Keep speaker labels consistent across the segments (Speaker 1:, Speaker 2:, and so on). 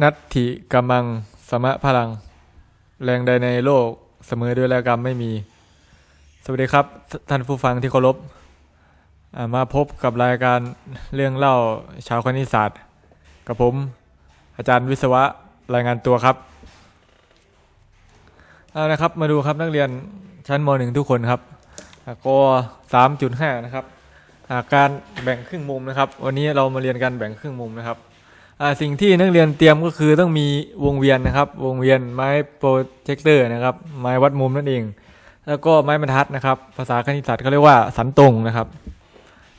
Speaker 1: นัตถิกำมัง สมะพลัง แรงใดในโลกเสมอด้วยแรงกรรมไม่มี สวัสดีครับ ท่านผู้ฟังที่เคารพมาพบกับรายการเรื่องเล่าชาวคณิตศาสตร์ กับผม อาจารย์วิศวะรายงานตัวครับเอานะครับมาดูครับนักเรียนชั้นม .1 ทุกคนครับอ่าก3.5นะครับาการแบ่งครึ่งมุมนะครับ วันนี้เรามาเรียนการแบ่งครึ่งมุมนะครับ สิ่งที่นักเรียนเตรียมก็คือต้องมีวงเวียนนะครับ วงเวียนไม้โปรเจคเตอร์นะครับ ไม้วัดมุมนั่นเอง แล้วก็ไม้บรรทัดนะครับ ภาษาคณิตศาสตร์เขาเรียกว่าสันตรงนะครับ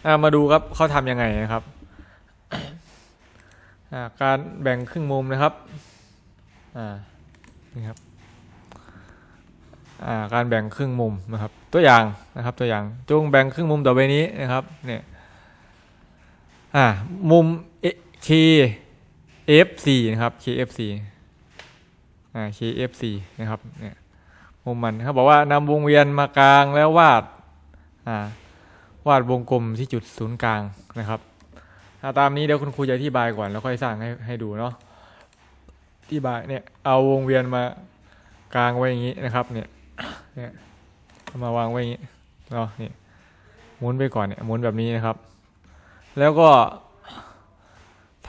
Speaker 1: ามาดูครับเขาทำยังไงนะครับาการแบ่งครึ่งมุมนะครับนี่ครับาการแบ่งครึ่งมุมนะครับ ตัวอย่างนะครับตัวอย่างจงแบ่งครึ่งมุมต่อไปนี้นะครับเนี่ยอ่ามุม K F4 นะครับ KF4 อ่า KF4 นะครับเนี่ยมุมมันเขาบอกว่านำวงเวียนมากลางแล้ววาดอ่าวาดวงกลมที่จุดศูนย์กลางนะครับอ่าตามนี้เดี๋ยวคุณครูจะอธิบายก่อนแล้วค่อยสร้างให้ให้ดูเนาะอธิบายเนี่ยเอาวงเวียนมากลางไว้อย่างนี้นะครับเนี่ยเนี่ยมาวางไว้อย่างนี้เนาะนี่หมุนไปก่อนเนี่ยหมุนแบบนี้นะครับ แล้วก็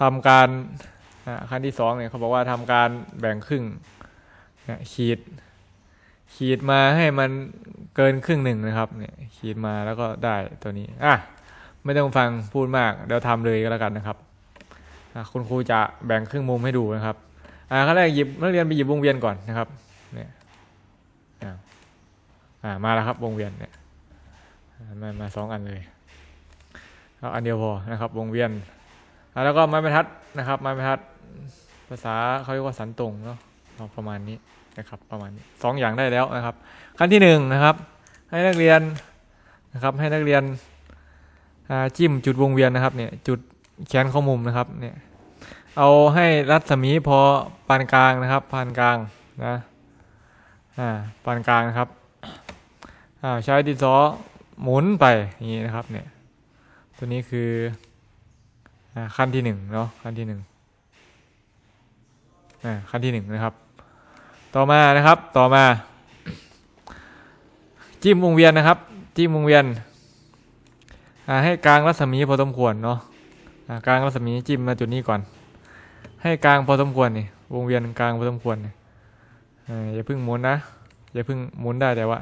Speaker 1: ทำการ ขั้นที่สองเนี่ยเขาบอกว่าทำการแบ่งครึ่งเนี่ยขีด ขีดมาให้มันเกินครึ่งหนึ่งนะครับเนี่ยขีดมาแล้วก็ได้ตัวนี้อะไม่ต้องฟังพูดมากเดี๋ยวทำเลยก็แล้วกันนะครับคุณครูจะแบ่งครึ่งมุมให้ดูนะครับอ่าขั้นแรกหยิบนักเรียนไปหยิบวงเวียนก่อนนะครับเนี่ยอ่ามาแล้วครับวงเวียนเนี่ยมามาสองอันเลยเอาอันเดียวพอนะครับ วงเวียน แล้วก็ไม้บรรทัดนะครับ ไม้บรรทัดภาษาเขาเรียกว่าสันตรงเนาะประมาณนี้นะครับ ประมาณนี้สองอย่างได้แล้วนะครับ ขั้นที่หนึ่งนะครับ ให้นักเรียนนะครับ ให้นักเรียนจิ้มจุดวงเวียนนะครับเนี่ยจุดแขนข้อมุมนะครับเนี่ยเอาให้รัศมีพอปานกลางนะครับปานกลางนะอ่าปานกลางนะครับอ่าใช้ดินสอหมุนไปอย่างนี้นะครับเนี่ยตัวนี้คือ ขั้นที่หนึ่งเนาะขั้นที่หนึ่งขั้นที่หนึ่งนะครับ ต่อมานะครับต่อมา จิ้มวงเวียนนะครับ จิ้มวงเวียนให้กลางรัศมีพอสมควรเนาะกลางรัศมีจิ้มมาจุดนี้ก่อน ให้กลางพอสมควรนี่วงเวียนกลางพอสมควรนี่อ่าอย่าเพิ่งหมุนนะอย่าเพิ่งหมุนได้แต่ว่า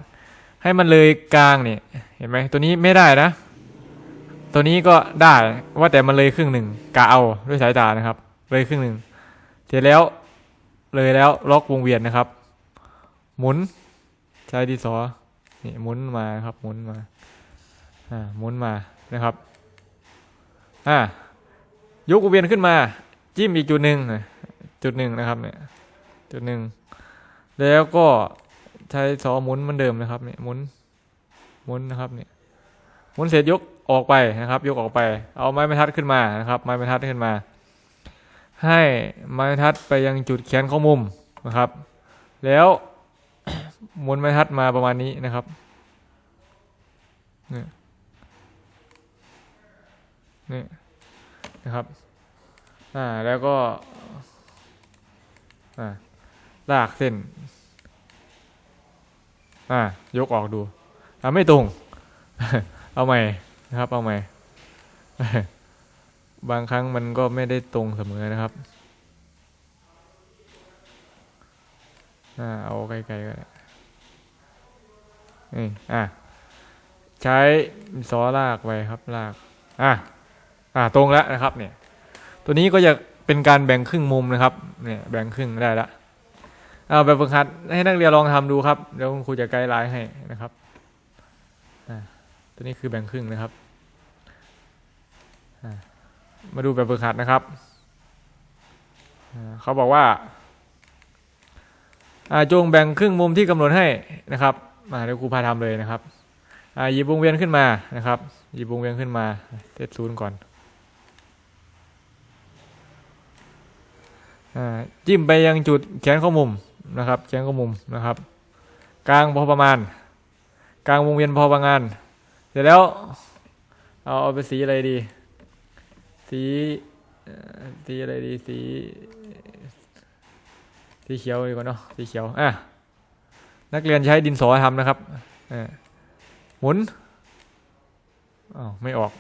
Speaker 1: ให้มันเลยกลางนี่เห็นไหมตัวนี้ไม่ได้นะ ตัวนี้ก็ได้ว่าแต่มันเลยครึ่งหนึ่งกะเอาด้วยสายตานะครับ เลยครึ่งหนึ่งเสร็จแล้วเลยแล้วล็อกวงเวียนนะครับ หมุนใช้ดีสอนี่หมุนมาครับหมุนมาอ่าหมุนมานะครับอ่ายกวงเวียนขึ้นมา จิ้มอีกจุดหนึ่งนะจุดหนึ่งนะครับเนี่ยจุดหนึ่งแล้วก็ใช้สอหมุนเหมือนเดิมนะครับเนี่ยหมุนหมุนนะครับเนี่ยหมุนเสร็จยก ออกไปนะครับ ยกออกไป เอาไม้บรรทัดขึ้นมานะครับ ไม้บรรทัดขึ้นมา ให้ไม้บรรทัดไปยังจุดแขนข้อมุมนะครับ แล้วหมุนไม้บรรทัดมาประมาณนี้นะครับนี่นี่นะครับอ่าแล้วก็อ่าลากเส้นอ่ายกออกดูอ่าไม่ตรง เอาใหม่ นะครับ เอาใหม่ บางครั้งมันก็ไม่ได้ตรงเสมอนะครับอ่าเอาไกลๆก็ได้นี่อะใช้ซอลากไปครับลาก อะอะตรงแล้วนะครับ เนี่ย ตัวนี้ก็จะเป็นการแบ่งครึ่งมุมนะครับ เนี่ย แบ่งครึ่งได้ละเอาแบบฝึกหัดให้นักเรียนลองทำดูครับเดี๋ยวคุณครูจะไกด์ไลน์ให้นะครับ อ่าตัวนี้คือแบ่งครึ่งนะครับ มาดูแบบฝึกหัดนะครับ เขาบอกว่าจงแบ่งครึ่งมุมที่กำหนดให้นะครับเดี๋ยวครูพาทำเลยนะครับหยิบวงเวียนขึ้นมานะครับหยิบวงเวียนขึ้นมาเซตศูนย์ก่อนจิ้มไปยังจุดแขนข้อมุมนะครับแขนข้อมุมนะครับ กลางพอประมาณ กลางวงเวียนพอประมาณเสร็จแล้วเอาเอาไปสีอะไรดี สีสีอะไรดีสี สีเขียวดีกว่าเนาะสีเขียวอะนักเรียนใช้ดินสอทำนะครับอ่าหมุนอ้าวไม่ออก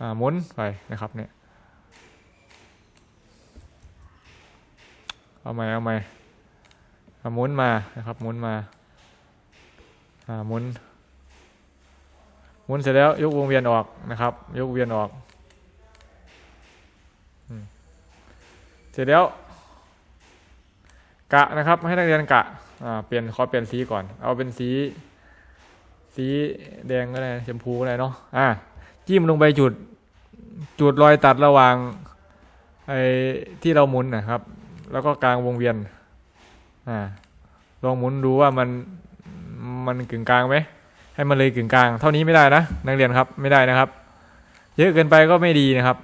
Speaker 1: อ่าหมุนไปนะครับเนี่ยเอาใหม่เอาใหม่อ่าหมุนมานะครับหมุนมาอ่าหมุนหมุนเสร็จแล้วยกวงเวียนออกนะครับ ยกเวียนออกอืม เสร็จแล้วกะนะครับ ให้นักเรียนกะเปลี่ยนขอเปลี่ยนสีก่อน เอาเป็นสี สีแดงก็ได้ชมพูก็ได้เนาะอ่าจิ้มลงไปจุด จุดรอยตัดระหว่างไอ้ที่เราหมุนนะครับ แล้วก็กลางวงเวียนอ่าลองหมุนดูว่ามันมันกึ่งกลางไหมให้มันเลยกึ่งกลาง เท่านี้ไม่ได้นะ นักเรียนครับไม่ได้นะครับ เยอะเกินไปก็ไม่ดีนะครับ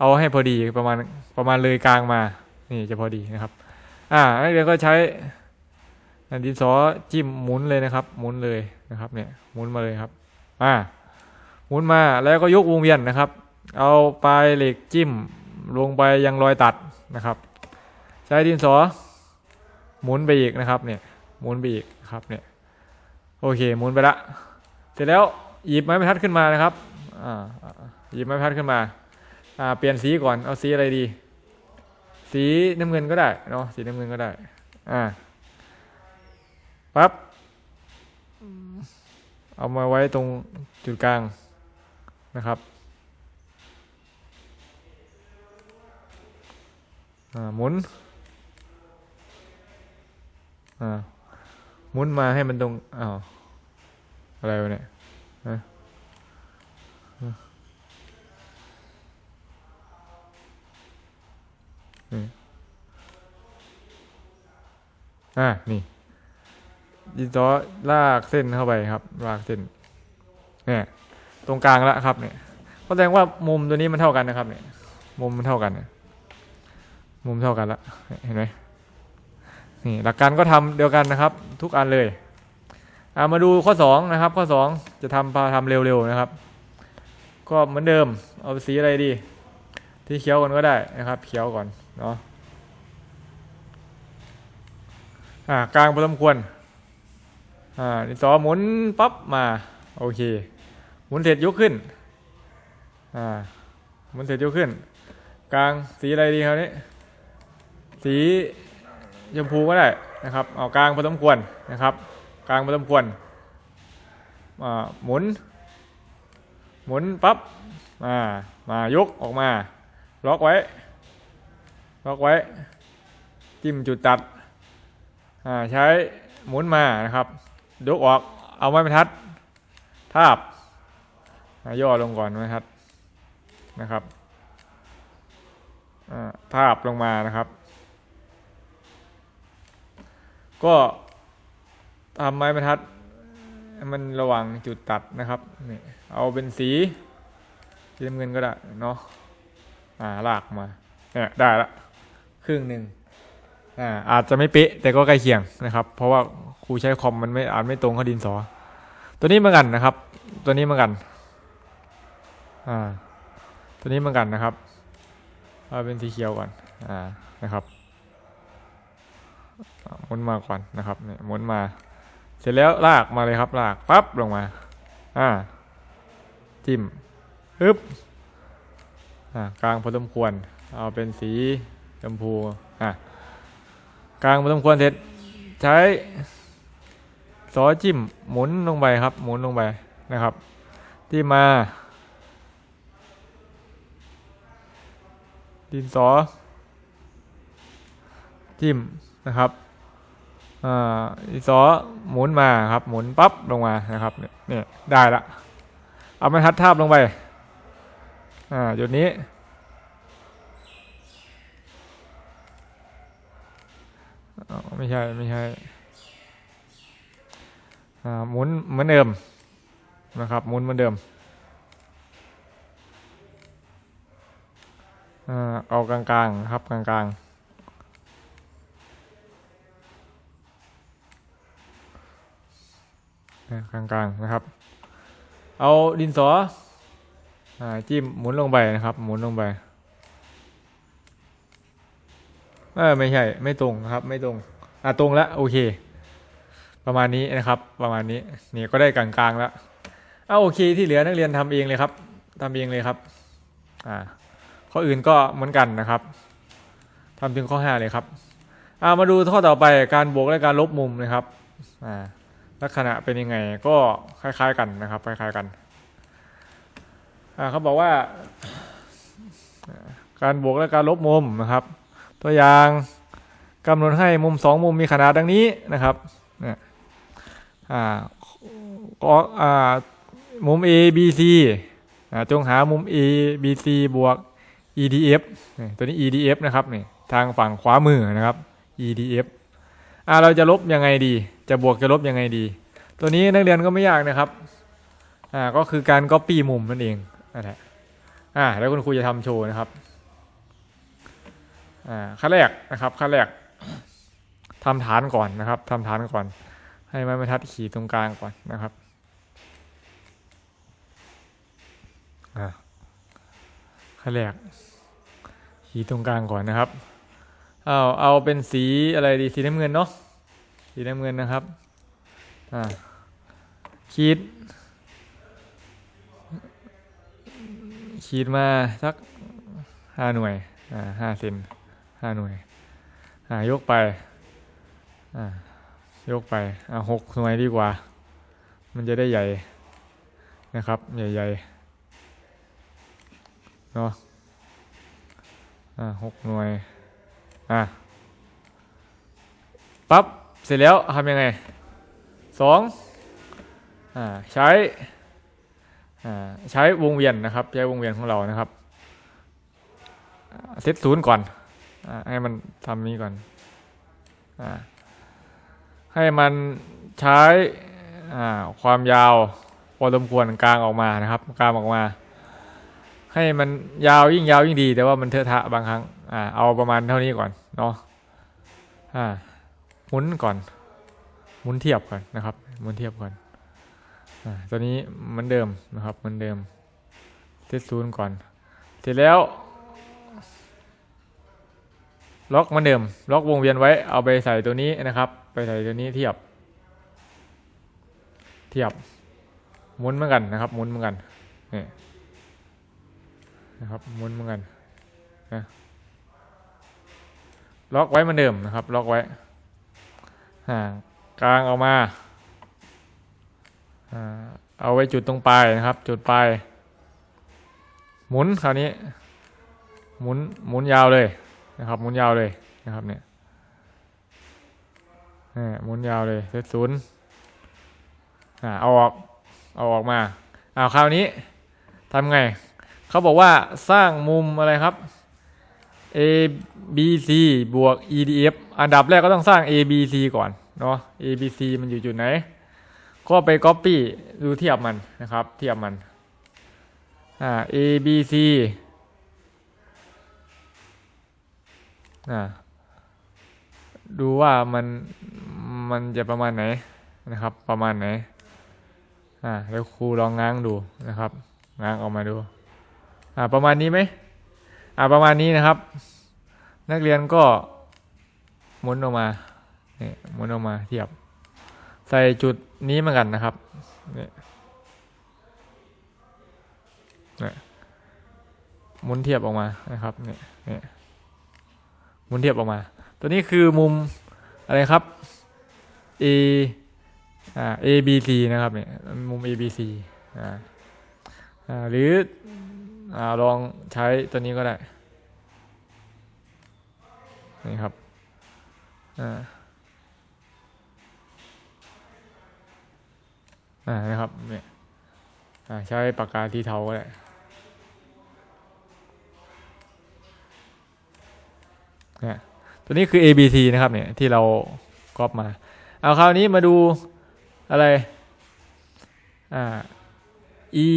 Speaker 1: เอาให้พอดีประมาณประมาณเลยกลางมา นี่จะพอดีนะครับ อ่านักเรียนก็ใช้ดินสอจิ้มหมุนเลยนะครับ หมุนเลยนะครับ เนี่ยหมุนมาเลยครับ อ่า หมุนมาแล้วก็ยกวงเวียนนะครับ เอาปลายเหล็กจิ้มลงไปยังรอยตัดนะครับ ใช้ดินสอ หมุนไปอีกนะครับ เนี่ย หมุนไปอีกครับ เนี่ย โอเค หมุนไปละเสร็จแล้วหยิบไม้บรรทัดขึ้นมานะครับ อ่าหยิบไม้บรรทัดขึ้นมา เปลี่ยนสีก่อนเอาสีอะไรดี สีน้ำเงินก็ได้เนาะสีน้ำเงินก็ได้ อ่าปั๊บเอามาไว้ตรงจุดกลางนะครับอ่าหมุนอ่าหมุนมาให้มันตรงอ้าวอะไรวะเนี่ยฮะฮะนี่ อ่านี่ดินสอลากเส้นเข้าไปครับ ลากเส้น เนี่ย ตรงกลางแล้วครับเนี่ยก็แสดงว่ามุมตัวนี้มันเท่ากันนะครับ เนี่ย มุมมันเท่ากันมุมเท่ากันละเห็นไหมนี่หลักการก็ทำเดียวกันนะครับ ทุกอันเลยอามาดูข้อสองนะครับ ข้อสองจะทำพาทำเร็วๆนะครับ ก็เหมือนเดิม เอาสีอะไรดี ที่เขียวก่อนก็ได้นะครับ เขียวก่อนเนาะ อ่ากลางพอสมควรอ่าดินสอหมุนปั๊บมา โอเค หมุนเสร็จยกขึ้นอ่าหมุนเสร็จยกขึ้น กลางสีอะไรดีครับนี้สีชมพูก็ได้นะครับ เอากลางพอสมควรนะครับ กลางพอสมควรอ่าหมุน หมุนปั๊บอ่ามายกออกมา ล็อกไว้ ล็อกไว้ จิ้มจุดตัด ใช้หมุนมานะครับยกออกเอาไม้บรรทัดทาบย่อลงก่อนไม้บรรทัดนะครับทาบลงมานะครับ ก็ทำไม้บรรทัด มันระหว่างจุดตัดนะครับนี่เอาเป็นสีสีน้ำเงินก็ได้เนาะอ่าลากมาเนี่ยได้ละครึ่งหนึ่ง อ่าอาจจะไม่เป๊ะแต่ก็ใกล้เคียงนะครับ เพราะว่าครูใช้คอมมันไม่อาจไม่ตรงกับดินสอ ตัวนี้เหมือนกันนะครับ ตัวนี้เหมือนกันอ่าตัวนี้เหมือนกันนะครับเอาเป็นสีเขียวก่อนอ่านะครับหมุนมาก่อนนะครับเนี่ยหมุนมา เสร็จแล้วลากมาเลยครับลากปั๊บลงมาอ่าจิ้มฮึบอ่ากลางพอสมควร เอาเป็นสีชมพูอ่า กลางพอสมควรเสร็จ ใช้ซอจิ้มหมุนลงไปครับ หมุนลงไปนะครับ ที่มา ดินสอ จิ้มนะครับอ่าดินสอหมุนมาครับ หมุนปั๊บลงมานะครับเนี่ยเนี่ยได้ละเอาไม้ทัดทาบลงไปอ่าจุดนี้ อ๋อ ไม่ใช่ไม่ใช่หมุนเหมือนเดิมนะครับหมุนเหมือนเดิมอเอากลางๆนะครับกลางๆอ่ากลางๆนะครับ เอาดินสออจิ้มหมุนลงไปนะครับ หมุนลงไป เออไม่ใช่ ไม่ตรงครับ ไม่ตรง อะตรงแล้วโอเค ประมาณนี้นะครับ ประมาณนี้ นี่ก็ได้กลางๆแล้วอะโอเค ที่เหลือนักเรียนทำเองเลยครับทำเองเลยครับ อ่าข้ออื่นก็เหมือนกันนะครับทำถึงข้อห้าเลยครับอ่ามาดูข้อต่อไปการบวกและการลบมุมนะครับอ่าลักษณะเป็นยังไงก็คล้าย ๆกันนะครับ คล้าย ๆกันอ่าเขาบอกว่า การบวกและการลบมุมนะครับ ตัวอย่างกำหนดให้มุมสองมุมมีขนาดดังนี้นะครับเนี่ยอ่าก็อ่ามุม A B C จงหามุม A B C บวก EDF ตัวนี้ EDF นะครับนี่ทางฝั่งขวามือนะครับ EDF อ่าเราจะลบยังไงดี จะบวกจะลบยังไงดี ตัวนี้นักเรียนก็ไม่ยากนะครับอ่าก็คือการ copy มุมนั่นเองนั่นแหละอ่าแล้วคุณครูจะทำโชว์นะครับ ขั้นแรกนะครับขั้นแรกทำฐานก่อนนะครับทำฐานก่อน ให้ไม้บรรทัดขีดตรงกลางก่อนนะครับขั้นแรกขีดตรงกลางก่อนนะครับเอาเอาเป็นสีอะไรดีสีน้ำเงินเนาะสีน้ำเงินนะครับอ่าขีดขีดมาสักห้าหน่วยอ่าห้าเซน ห้าหน่วยอ่ายกไปอ่ายกไปอ่าหกหน่วยดีกว่า มันจะได้ใหญ่นะครับ ใหญ่ๆเนาะอ่าหกหน่วยอ่าปั๊บเสร็จแล้วทำยังไงสองอ่าใช้อ่าใช้วงเวียนนะครับ ใช้วงเวียนของเรานะครับเซตศูนย์ก่อน ให้มันทำนี้ก่อนอให้มันใช้ความยาวพอสมควรกลางออกมานะครับกลางออกมา ให้มันยาวยิ่งยาวยิ่งดี แต่ว่ามันเทอะทะบางครั้งอ่าเอาประมาณเท่านี้ก่อนเนาะอ่าหมุนก่อนหมุนเทียบก่อนนะครับหมุนเทียบก่อนอ่าตัวนี้เหมือนเดิมนะครับเหมือนเดิมเซตศูนย์ก่อน เสร็จแล้ว ล็อกเหมือนเดิม ล็อกวงเวียนไว้เอาไปใส่ตัวนี้นะครับ ไปใส่ตัวนี้เทียบ เทียบหมุนเหมือนกันนะครับหมุนเหมือนกันนี่นะครับหมุนเหมือนกันนะล็อกไว้เหมือนเดิมนะครับ ล็อกไว้อ่ากลางออกมาอ่าเอาไว้จุดตรงปลายนะครับ จุดปลายหมุนคราวนี้ หมุนหมุนยาวเลย นะครับหมุนยาวเลยนะครับเนี่ยหมุนยาวเลยเซตศูนย์อ่าเอาออกเอาออกมาเอาคราวนี้ทำไง เขาบอกว่าสร้างมุมอะไรครับ A B C บวก E D F อันดับแรกก็ต้องสร้าง A B C ก่อนเนาะ A B C มันอยู่จุดไหน ก็ไป Copy ดูเทียบมันนะครับ เทียบมันอ่า A B C อ่าดูว่ามันมันจะประมาณไหนนะครับ ประมาณไหนอ่าแล้วครูลองง้างดูนะครับ ง้างออกมาดูอ่าประมาณนี้ไหมอ่าประมาณนี้นะครับ นักเรียนก็หมุนออกมาเนี่ยหมุนออกมาเทียบ ใส่จุดนี้เหมือนกันนะครับเนี่ยเนี่ยหมุนเทียบออกมานะครับเนี่ยเนี่ย หมุนเทียบออกมา ตัวนี้คือมุมอะไรครับ A อ่า A B C นะครับเนี่ยมุม A B C อ่าอ่าหรืออ่าลองใช้ตัวนี้ก็ได้นี่ครับอ่าอ่านะครับเนี่ยอ่าใช้ปากกาที่เทาก็ได้ นี่ยตัวนี้คือ A B C นะครับเนี่ยที่เราก๊อปมา เอาคราวนี้มาดูอะไรอ่า E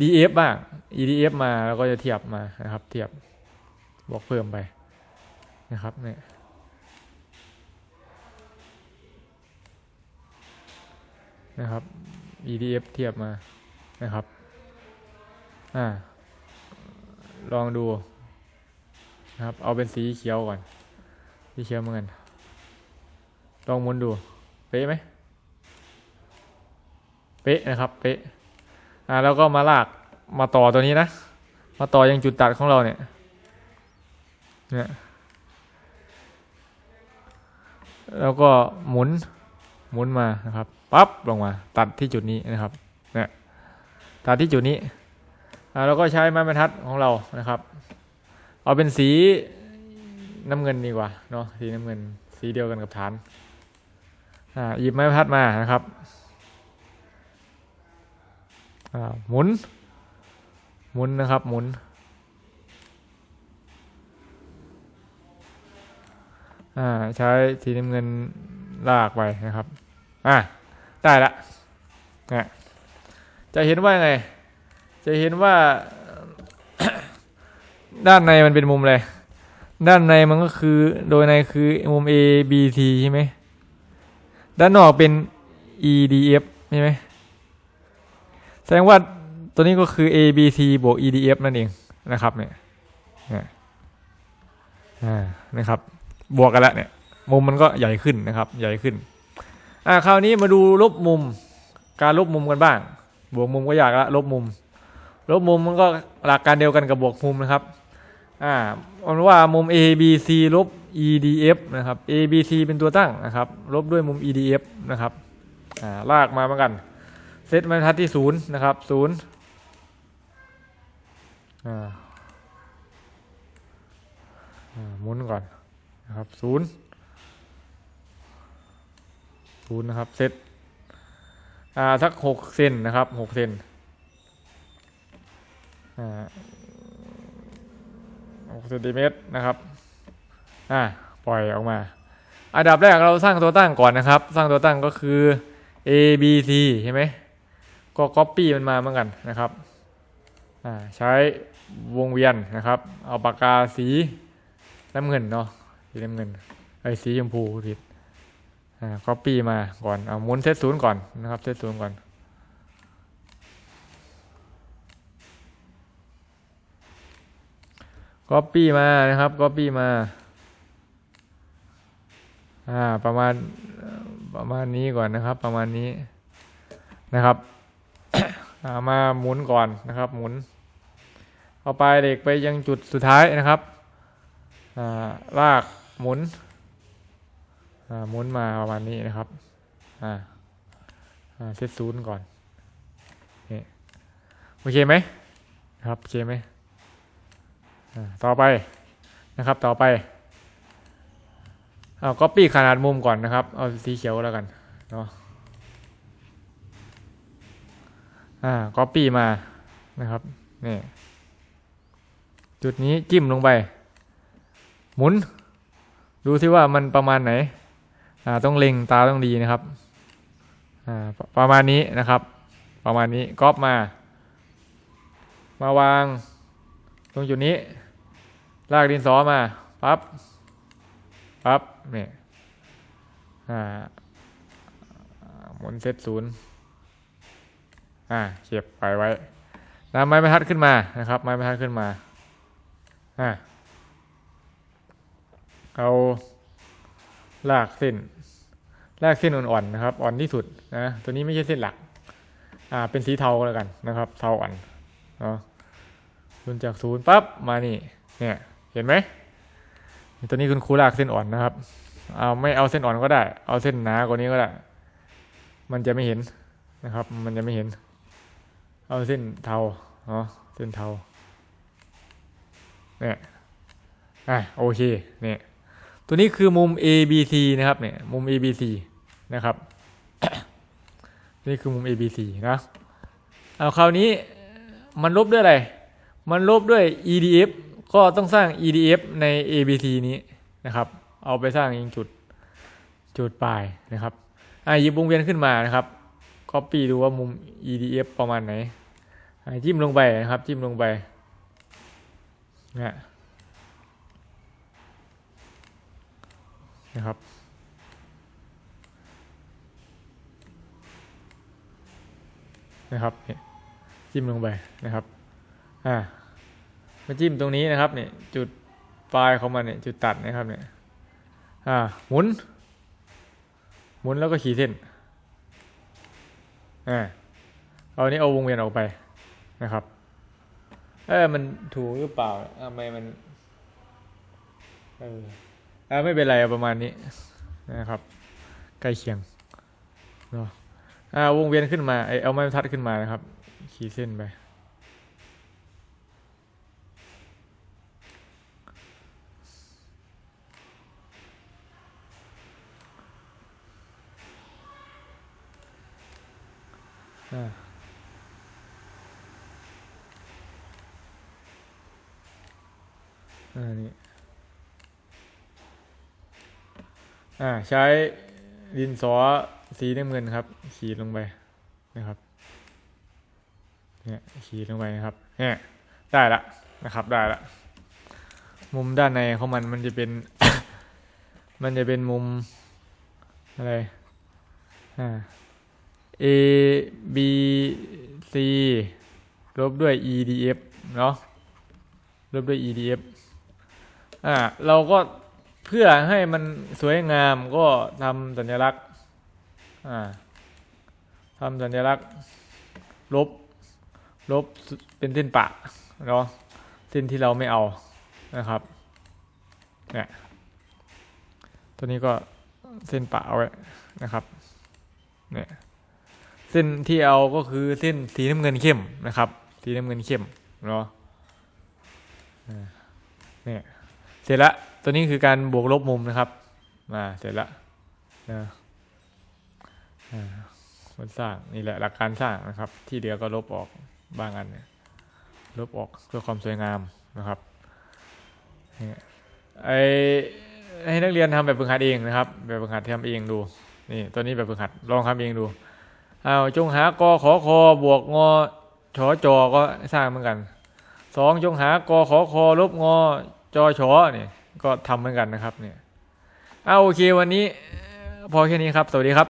Speaker 1: D F บ้าง E D F มาแล้วก็จะเทียบมานะครับ เทียบบวกเพิ่มไปนะครับเนี่ยนะครับ E D F เทียบมานะครับ อ่า ลองดู นะครับ เอาเป็นสีเขียวก่อน สีเขียวเหมือนกันลองหมุนดู เป๊ะไหม เป๊ะนะครับ เป๊ะ อ่า แล้วก็มาลาก มาต่อตัวนี้นะ มาต่อยังจุดตัดของเราเนี่ย เนี่ย แล้วก็หมุน หมุนมานะครับ ปั๊บลงมา ตัดที่จุดนี้นะครับ เนี่ย ตัดที่จุดนี้ อ่าเราก็ใช้ไม้บรรทัดของเรานะครับ เอาเป็นสีน้ำเงินดีกว่าเนาะสีน้ำเงิน สีเดียวกันกับฐานอ่าหยิบไม้บรรทัดมานะครับอ่าหมุน หมุนนะครับ หมุน อ่าใช้สีน้ำเงินลากไปนะครับอ่าได้ละนะจะเห็นว่าไง จะเห็นว่า ด้านในมันเป็นมุมอะไรด้านในมันก็คือโดยในคือมุม A B T ใช่ไหมด้านนอกเป็น E D F ใช่ไหมแสดงว่าตัวนี้ก็คือ A B C บวก E D F นั่นเองนะครับเนี่ยนี่นะครับ บวกกันแล้วเนี่ย มุมมันก็ใหญ่ขึ้นนะครับ ใหญ่ขึ้น อ่าคราวนี้มาดูลบมุม การลบมุมกันบ้าง บวกมุมก็อยากละลบมุม ลบมุมมันก็หลักการเดียวกันกับบวกมุมนะครับ อ่ามันว่ามุม A B C ลบ E D F นะครับ A B C เป็นตัวตั้งนะครับ ลบด้วยมุม E D F นะครับ อ่า ลากมาเหมือนกัน เซตบรรทัดที่ศูนย์นะครับศูนย์อ่าหมุนก่อนนะครับศูนย์ศูนย์นะครับ เซตอ่า สักหกเซนนะครับหกเซนอ่า หกเซนติเมตรนะครับ อ่าปล่อยออกมา อันดับแรกเราสร้างตัวตั้งก่อนนะครับ สร้างตัวตั้งก็คือ A B C ใช่ไหม ก็ Copy มันมาเหมือนกันนะครับ อ่า ใช้วงเวียนนะครับ เอาปากกาสีน้ำเงินเนาะ สีน้ำเงิน ไอ้สีชมพูผิด อ่า Copy มาก่อน เอาหมุนเซตศูนย์ก่อนนะครับ เซตศูนย์ก่อน Copy มานะครับ Copy มาอ่าประมาณประมาณนี้ก่อนนะครับ ประมาณนี้นะครับอ่ามาหมุนก่อนนะครับ หมุนเอาปลายเหล็กไปยังจุดสุดท้ายนะครับอ่าลากหมุนอ่าหมุนมาประมาณนี้นะครับอ่าอ่าเซตศูนย์ก่อนโอเคไหมครับโอเคไหม ต่อไปนะครับต่อไปเอาก็ปี้ขนาดมุมก่อนนะครับ เอาสีเขียวแล้วกันเนาะอ่าก็ปี้มานะครับนี่จุดนี้จิ้มลงไป หมุน ดูซิว่ามันประมาณไหนอ่าต้องเล็งตาต้องดีนะครับอ่าประมาณนี้นะครับ ประมาณนี้ก๊อปมา มาวางตรงจุดนี้ ลากดินสอมาปั๊บปั๊บเนี่ยอ่าหมุนเซตศูนย์อ่าเก็บไปไว้นำไม้บรรทัดขึ้นมานะครับ ไม้บรรทัดขึ้นมาอ่าเอาลากเส้น ลากเส้นอ่อนๆนะครับ อ่อนที่สุดนะตัวนี้ไม่ใช่เส้นหลัก อ่า เป็นสีเทาแล้วกันนะครับ เทาอ่อนเนาะรุนจากศูนย์ปั๊บมานี่ เนี่ย เห็นไหมตัวนี้คุณครูลากเส้นอ่อนนะครับ เอาไม่เอาเส้นอ่อนก็ได้ เอาเส้นหนากว่านี้ก็ได้ มันจะไม่เห็นนะครับ มันจะไม่เห็น เอาเส้นเทาเนาะเส้นเทาเนี่ยอะโอเคเนี่ยตัวนี้คือมุม A B C นะครับเนี่ยมุม A B C นะครับ นี่คือมุม A B C นะเอาคราวนี้มันลบด้วยอะไร มันลบด้วย EDF ก็ต้องสร้าง EDF ใน ABC นี้นะครับ เอาไปสร้างยิงจุดจุดปลายนะครับอ่าหยิบวงเวียนขึ้นมานะครับ copy ดูว่ามุม EDF ประมาณไหนอ่าจิ้มลงไปนะครับ จิ้มลงไปนะนะครับนะครับจิ้มลงไปนะครับ อ่า มาจิ้มตรงนี้นะครับเนี่ยจุดปลายของมันเนี่ยจุดตัดนะครับเนี่ยอ่าหมุน หมุนแล้วก็ขีดเส้นอ่าเอานี้เอาวงเวียนออกไปนะครับ เออมันถูกหรือเปล่าทำไมมันเอออ่าไม่เป็นไรประมาณนี้นะครับ ใกล้เคียงเนาะอ่าวงเวียนขึ้นมาไอเอาไม้ทัดขึ้นมานะครับ ขีดเส้นไป อ่าใช้ดินสอสีน้ำเงินครับ ขีดลงไปนะครับเนี่ยขีดลงไปนะครับเนี่ยได้ละนะครับได้ละมุมด้านในของมันมันจะเป็น มันจะเป็นมุมอะไรอ่า A B C ลบด้วย E D F เนาะลบด้วย E D F อ่าเราก็ เพื่อให้มันสวยงามก็ทำสัญลักษณ์อ่าทำสัญลักษณ์ลบลบเป็นเส้นปะเนาะเส้นที่เราไม่เอานะครับเนี่ยตัวนี้ก็เส้นปะเอาไว้นะครับเนี่ยเส้นที่เอาก็คือเส้นสีน้ำเงินเข้มนะครับ สีน้ำเงินเข้มเนาะเนี่ยเสร็จและ ตัวนี้คือการบวกลบมุมนะครับมาเสร็จละนะอ่ามันสร้างนี่แหละหลักการสร้างนะครับ ที่เหลือก็ลบออกบางอันเนี่ยลบออกเพื่อความสวยงามนะครับไอให้นักเรียนทำแบบฝึกหัดเองนะครับ แบบฝึกหัดทำเองดูนี่ตัวนี้แบบฝึกหัดลองทำเองดูเอาจงหากอขอคอบวกงอชอจอก็สร้างเหมือนกันสองจงหากอขอคอลบงอจอชอเนี่ย ก็ทำเหมือนกันนะครับเนี่ยเอาโอเควันนี้พอแค่นี้ครับ สวัสดีครับ